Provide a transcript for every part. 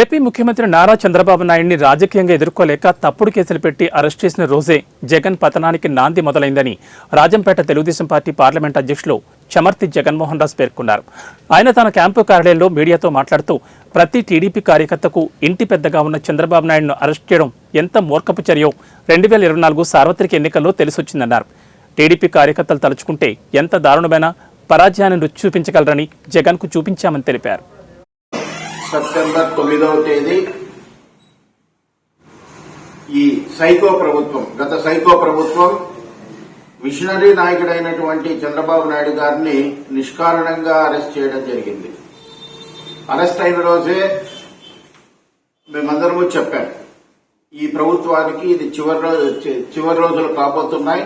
AP ముఖ్యమంత్రి నారా చంద్రబాబు నాయుడిని రాజకీయంగా ఎదుర్కోలేక తప్పుడు కేసులు పెట్టి అరెస్ట్ చేసిన రోజే జగన్ పతనానికి నాంది మొదలైందని రాజంపేట తెలుగుదేశం పార్టీ పార్లమెంట్ అధ్యక్షులు చమర్తి జగన్మోహన్ రావు పేర్కొన్నారు. ఆయన తన క్యాంపు కార్యాలయంలో మీడియాతో మాట్లాడుతూ ప్రతి టీడీపీ కార్యకర్తకు ఇంటి పెద్దగా ఉన్న చంద్రబాబు నాయుడును అరెస్ట్ చేయడం ఎంత మూర్ఖపు చర్యో రెండు వేల ఇరవై నాలుగు సార్వత్రిక ఎన్నికల్లో తెలిసొచ్చిందన్నారు. టీడీపీ కార్యకర్తలు తలుచుకుంటే ఎంత దారుణమైన పరాజయాన్ని రుచి చూపించగలరని జగన్కు చూపించామని తెలిపారు. సెప్టెంబర్ తొమ్మిదవ తేదీ ఈ సైకో ప్రభుత్వం గత సైకో ప్రభుత్వం మిషనరీ నాయకుడైనటువంటి చంద్రబాబు నాయుడు గారిని నిష్కారణంగా అరెస్ట్ చేయడం జరిగింది. అరెస్ట్ అయిన రోజే మేమందరము చెప్పాం ఈ ప్రభుత్వానికి ఇది చివరి రోజు చివరి రోజులు కాబోతున్నాయి.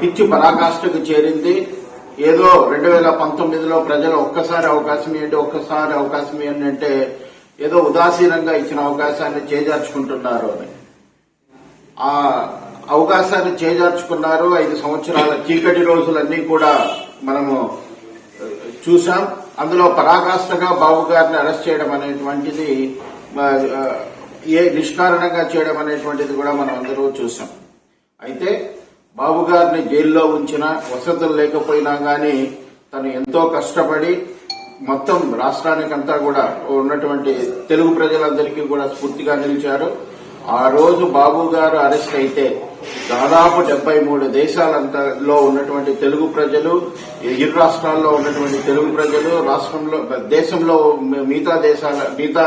పిచ్చి పరాకాష్ఠకు చేరింది. ఏదో రెండు వేల పంతొమ్మిదిలో ప్రజలు ఒక్కసారి అవకాశం ఇవ్వండి ఒక్కసారి అవకాశం ఇవ్వండి అంటే ఏదో ఉదాసీనంగా ఇచ్చిన అవకాశాన్ని చేజార్చుకుంటున్నారు అని. ఆ అవకాశాన్ని చేజార్చుకున్నారు ఐదు సంవత్సరాల చీకటి రోజులన్నీ కూడా మనము చూసాం అందులో పరాకాష్ఠగా బాబు గారిని అరెస్ట్ చేయడం అనేటువంటిది ఏ నిష్కారణంగా చేయడం అనేటువంటిది కూడా మనం అందరూ చూసాం అయితే బాబు గారిని జైల్లో ఉంచిన వసతులు లేకపోయినా గాని తను ఎంతో కష్టపడి మొత్తం రాష్ట్రానికంతా కూడా ఉన్నటువంటి తెలుగు ప్రజలందరికీ కూడా స్ఫూర్తిగా నిలిచారు. ఆ రోజు బాబు గారు అరెస్ట్ అయితే దాదాపు డెబ్బై మూడు దేశాలంతలో ఉన్నటువంటి తెలుగు ప్రజలు ఇరు రాష్ట్రాల్లో ఉన్నటువంటి తెలుగు ప్రజలు రాష్ట్రంలో దేశంలో మిగతా దేశాల మిగతా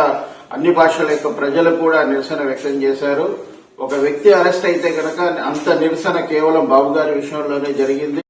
అన్ని భాషల యొక్క ప్రజలు కూడా నిరసన వ్యక్తం చేశారు. ఒక వ్యక్తి అరెస్ట్ అయితే కనుక అంత నిరసన కేవలం బాబు గారి విషయంలోనే జరిగింది.